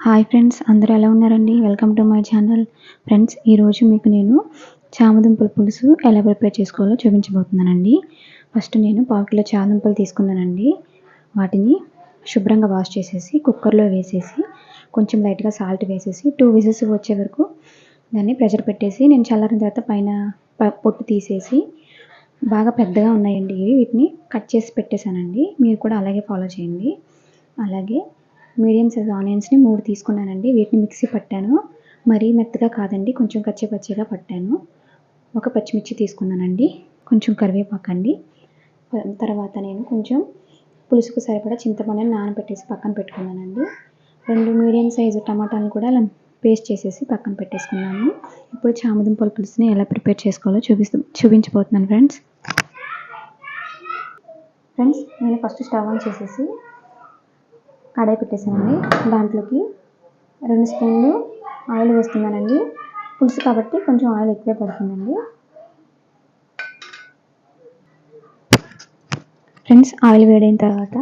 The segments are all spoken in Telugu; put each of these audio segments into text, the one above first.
హాయ్ ఫ్రెండ్స్ అందరూ ఎలా ఉన్నారండి? Welcome to my channel friends ఈరోజు మీకు నేను చామదుంపల పులుసు ఎలా ప్రిపేర్ చేసుకోవాలో చూపించబోతున్నానండి. ఫస్ట్ నేను పావు కిలో చామదుంపలు తీసుకున్నానండి. వాటిని శుభ్రంగా వాష్ చేసేసి కుక్కర్లో వేసేసి కొంచెం లైట్గా సాల్ట్ వేసేసి టూ విజిల్స్ వచ్చే వరకు దాన్ని ప్రెషర్ పెట్టేసి నేను చల్లారిన తర్వాత పైన ప- పొట్టు తీసేసి బాగా పెద్దగా ఉన్నాయండి ఇవి. వీటిని కట్ చేసి పెట్టేశానండి. మీరు కూడా అలాగే ఫాలో చేయండి. అలాగే మీడియం సైజ్ ఆనియన్స్ని మూడు తీసుకున్నానండి. వీటిని మిక్సీ పట్టాను. మరీ మెత్తగా కాదండి కొంచెం కచ్చిపచ్చిగా పట్టాను. ఒక పచ్చిమిర్చి తీసుకున్నానండి. కొంచెం కరివేపాకు అండి తర్వాత నేను కొంచెం పులుసుకు సరిపడా చింతపండుని నానబెట్టేసి పక్కన పెట్టుకున్నానండి. రెండు మీడియం సైజు టమాటాలు కూడా పేస్ట్ చేసేసి పక్కన పెట్టేసుకున్నాను. ఇప్పుడు చామదుంపల పులుసుని ఎలా ప్రిపేర్ చేసుకోవాలో చూపిస్తూ చూపించబోతున్నాను ఫ్రెండ్స్. ఫ్రెండ్స్ నేను ఫస్ట్ స్టవ్ ఆన్ చేసేసి కడాయి పెట్టేసానండి దాంట్లోకి రెండు స్పూన్లు ఆయిల్ వేస్తున్నానండి. పులుసు కాబట్టి కొంచెం ఆయిల్ ఎక్కువే పడుతుందండి. ఫ్రెండ్స్ ఆయిల్ వేడైన తర్వాత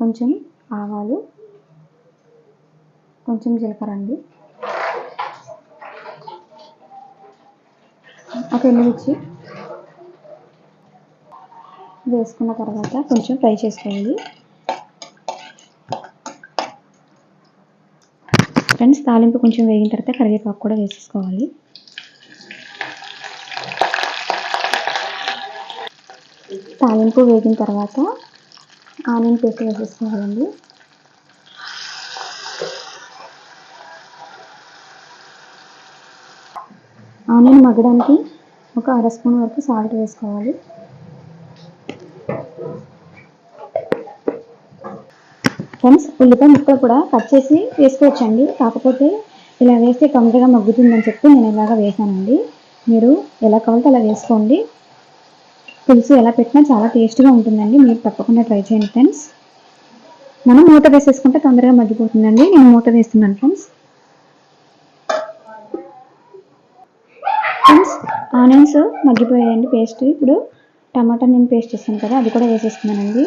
కొంచెం ఆవాలు కొంచెం జీలకర్ర అండి. ఒక ఎండుమిర్చి వేసుకున్న తర్వాత కొంచెం ఫ్రై చేసుకోండి ఫ్రెండ్స్ తాలింపు కొంచెం వేగిన తర్వాత కరివేపాకు కూడా వేసేసుకోవాలి. తాలింపు వేగిన తర్వాత ఆనియన్ పేస్ట్ వేసేసుకోవాలండి. ఆనియన్ మగ్గడానికి ఒక అర స్పూన్ వరకు సాల్ట్ వేసుకోవాలి. ఫ్రెండ్స్ ఉల్లిపాయ ముక్కలు కూడా కట్ చేసి వేసుకోవచ్చండి. కాకపోతే ఇలా వేస్తే తొందరగా మగ్గుతుందని చెప్పి నేను ఇలాగ వేసానండి. మీరు ఎలా కావాలంటే అలా వేసుకోండి. పులుసు ఎలా పెట్టినా చాలా టేస్ట్గా ఉంటుందండి. మీరు తప్పకుండా ట్రై చేయండి ఫ్రెండ్స్. మనం మూత వేసేసుకుంటే తొందరగా మగ్గిపోతుందండి. నేను మూత వేస్తున్నాను ఫ్రెండ్స్. ఫ్రెండ్స్ ఆనియన్స్ మగ్గిపోయాయండి పేస్ట్. ఇప్పుడు టమాటా నేను పేస్ట్ చేస్తాను కదా అది కూడా వేసేసుకున్నానండి.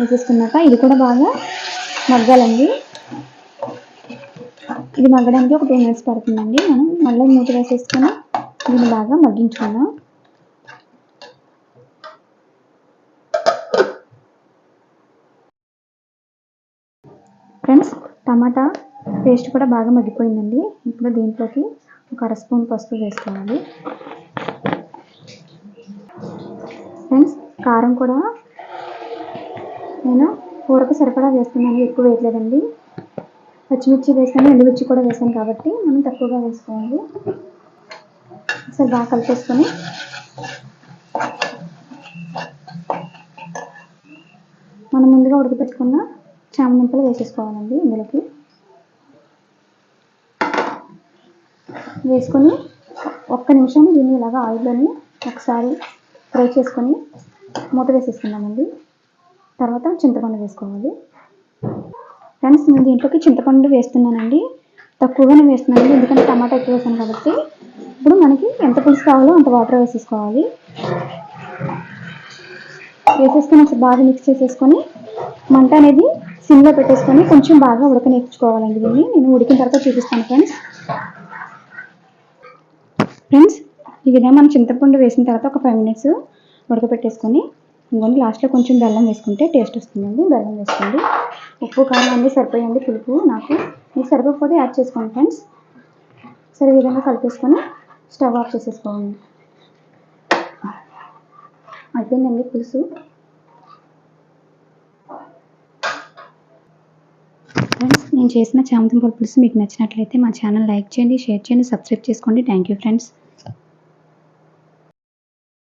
వేసేసుకున్నాక ఇది కూడా బాగా మగ్గాలండి. ఇది మగ్గడానికి ఒక టూ మినిట్స్ పడుతుందండి. మనం మళ్ళీ మూత వేసేసుకొని దీన్ని బాగా మగ్గించుకుందాం. ఫ్రెండ్స్ టమాటా పేస్ట్ కూడా బాగా మగ్గిపోయిందండి. ఇప్పుడు దీంట్లోకి ఒక అర స్పూన్ పసుపు వేసుకోవాలి. ఫ్రెండ్స్ కారం కూడా నేను కూరకు సరిపడా వేస్తున్నాను ఎక్కువ వేయట్లేదండి. పచ్చిమిర్చి వేసాను ఎండుమిర్చి కూడా వేసాను కాబట్టి మనం తక్కువగా వేసుకోవాలి. ఒకసారి బాగా కలిపేసుకొని మనం ముందుగా ఉడకపెట్టుకున్న చామదుంపలు వేసేసుకోవాలండి ఇందులోకి. వేసుకొని ఒక్క నిమిషం దీన్ని ఇలాగా ఆయిల్లోని ఒకసారి ఫ్రై చేసుకొని మూత వేసేసుకున్నామండి తర్వాత చింతపండు వేసుకోవాలి. ఫ్రెండ్స్ నేను దీంట్లోకి చింతపండు వేస్తున్నానండి. తక్కువగానే వేస్తున్నానండి ఎందుకంటే టమాటా ఎక్కువ వేసాను కాబట్టి. ఇప్పుడు మనకి ఎంత పులుసు కావాలో అంత వాటర్ వేసేసుకోవాలి. వేసేసుకొని ఒకసారి బాగా మిక్స్ చేసేసుకొని మంట అనేది సిమ్లో పెట్టేసుకొని కొంచెం బాగా ఉడకనేర్చుకోవాలండి దీన్ని. నేను ఉడికిన తర్వాత చూపిస్తాను ఫ్రెండ్స్. ఫ్రెండ్స్ ఈ విధంగా మనం చింతపండు వేసిన తర్వాత ఒక ఫైవ్ మినిట్స్ ఉడకపెట్టేసుకొని ఇంకొని లాస్ట్లో కొంచెం బెల్లం వేసుకుంటే టేస్ట్ వస్తుందండి. బెల్లం వేసుకోండి. ఉప్పు కారం అన్నీ సరిపోయండి పులుపు నాకు. మీకు సరిపోకపోతే యాడ్ చేసుకోండి ఫ్రెండ్స్ సరే విధంగా కలిపేసుకొని స్టవ్ ఆఫ్ చేసేసుకోండి అయిపోయిందండి పులుసు. ఫ్రెండ్స్ నేను చేసిన చామదుంపల పులుసు మీకు నచ్చినట్లయితే మా ఛానల్ లైక్ చేయండి షేర్ చేయండి సబ్స్క్రైబ్ చేసుకోండి. Thank you friends